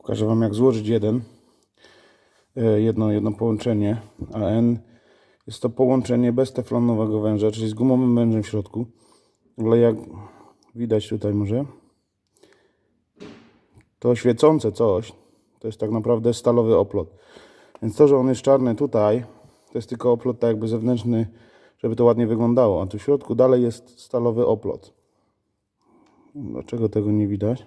pokażę Wam jak złożyć jeden, e, jedno, jedno połączenie AN. Jest to połączenie bez teflonowego węża, czyli z gumowym wężem w środku. Ale jak widać tutaj może, to świecące coś to jest tak naprawdę stalowy oplot. Więc to, że on jest czarny tutaj, to jest tylko oplot tak jakby zewnętrzny, żeby to ładnie wyglądało. A tu w środku dalej jest stalowy oplot. Dlaczego tego nie widać?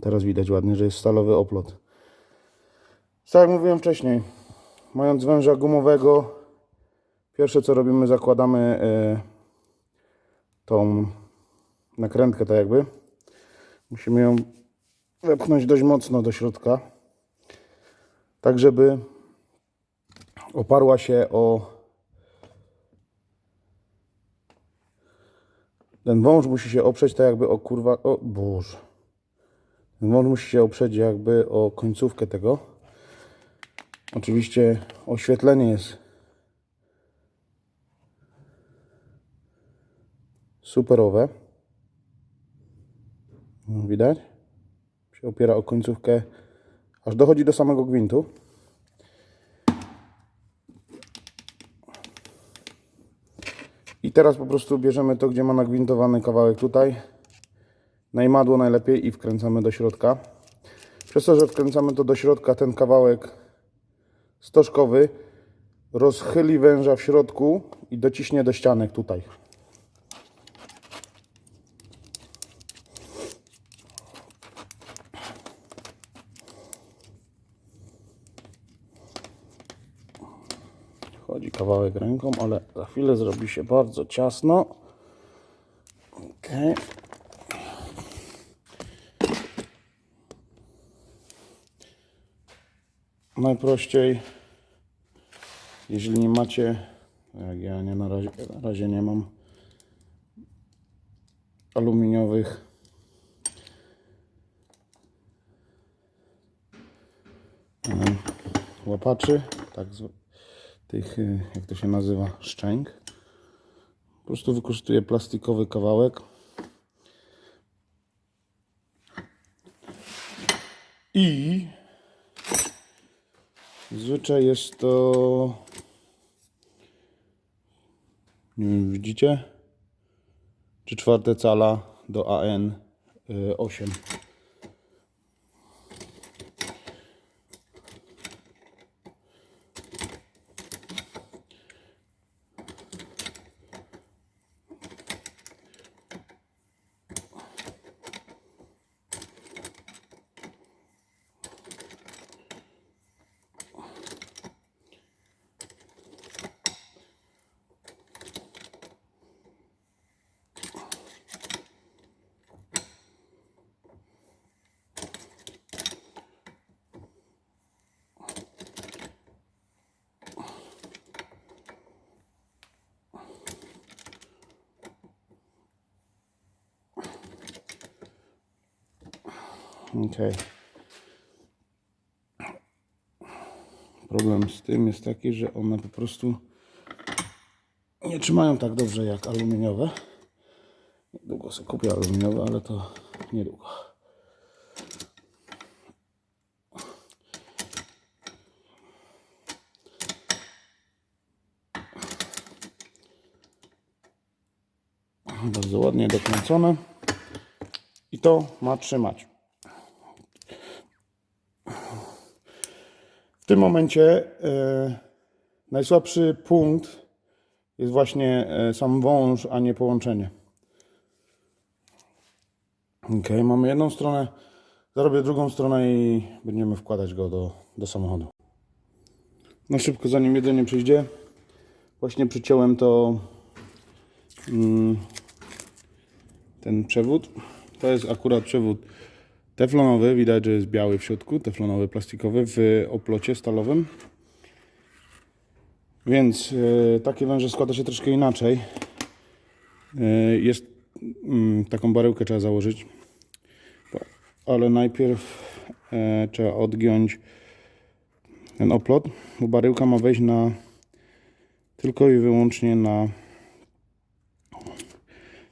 Teraz widać ładnie, że jest stalowy oplot. Tak jak mówiłem wcześniej, mając węża gumowego, pierwsze co robimy, zakładamy e, tą nakrętkę tak jakby. Musimy ją wepchnąć dość mocno do środka, tak żeby oparła się o ten wąż musi się oprzeć tak jakby o kurwa, o boże. Wąż musi się oprzeć jakby o końcówkę tego. Oczywiście oświetlenie jest superowe. No, Widać? Się opiera o końcówkę, aż dochodzi do samego gwintu. I teraz po prostu bierzemy to, gdzie ma nagwintowany kawałek tutaj. Najmadło najlepiej i wkręcamy do środka. Przez to, że wkręcamy to do środka, ten kawałek stożkowy rozchyli węża w środku i dociśnie do ścianek tutaj. Chodzi kawałek ręką, ale za chwilę zrobi się bardzo ciasno. Ok. Najprościej, jeżeli nie macie, jak ja nie na razie, na razie nie mam aluminiowych łapaczy, tak zw- tych, y, jak to się nazywa, szczęk. Po prostu wykorzystuję plastikowy kawałek. I Zwyczaj jest to... Nie wiem, widzicie? Czy czwarte cala do AN8. Y, Ok. Problem z tym jest taki, że one po prostu nie trzymają tak dobrze jak aluminiowe. Długo sobie kupię aluminiowe, ale to niedługo. Bardzo ładnie dokręcone. I to ma trzymać. Tym momencie e, najsłabszy punkt jest właśnie e, sam wąż, a nie połączenie. Ok, mamy jedną stronę, zarobię drugą stronę i będziemy wkładać go do, do samochodu. No szybko, zanim jedzenie przyjdzie, właśnie przyciąłem to mm, ten przewód. To jest akurat przewód teflonowy, widać, że jest biały w środku, teflonowy, plastikowy w oplocie stalowym. Więc e, takie węże składa się troszkę inaczej. E, jest mm, taką baryłkę trzeba założyć, ale najpierw e, trzeba odgiąć ten oplot, bo baryłka ma wejść na tylko i wyłącznie na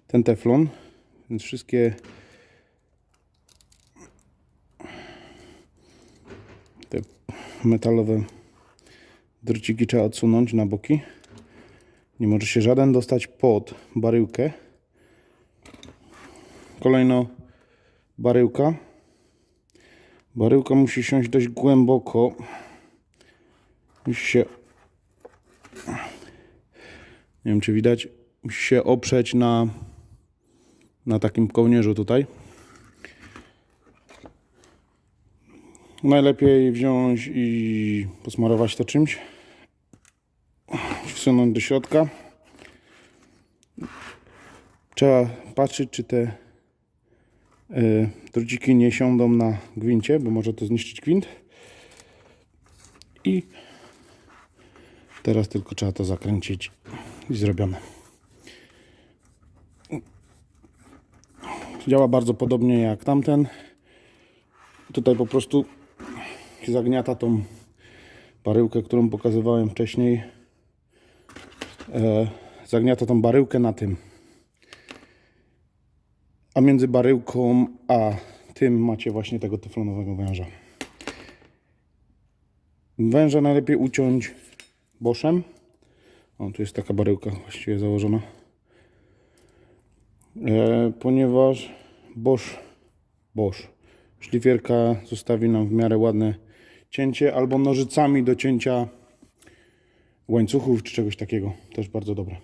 ten teflon. więc wszystkie metalowe drciki trzeba odsunąć na boki. Nie może się żaden dostać pod baryłkę. Kolejno baryłka. Baryłka musi siąść dość głęboko. Musi się. Nie wiem, czy widać. Musi się oprzeć na, na takim kołnierzu tutaj. Najlepiej wziąć i posmarować to czymś. Wsunąć do środka. Trzeba patrzeć, czy te y, druciki nie siądą na gwincie, bo może to zniszczyć gwint. I teraz tylko trzeba to zakręcić i zrobione. Działa bardzo podobnie jak tamten. Tutaj po prostu zagniata tą baryłkę, którą pokazywałem wcześniej. E, zagniata tą baryłkę na tym. A między baryłką a tym macie właśnie tego teflonowego węża. Węża najlepiej uciąć boszem. O, tu jest taka baryłka właściwie założona. E, ponieważ Bosch, Bosch, szlifierka zostawi nam w miarę ładne cięcie albo nożycami do cięcia łańcuchów czy czegoś takiego. Też bardzo dobre.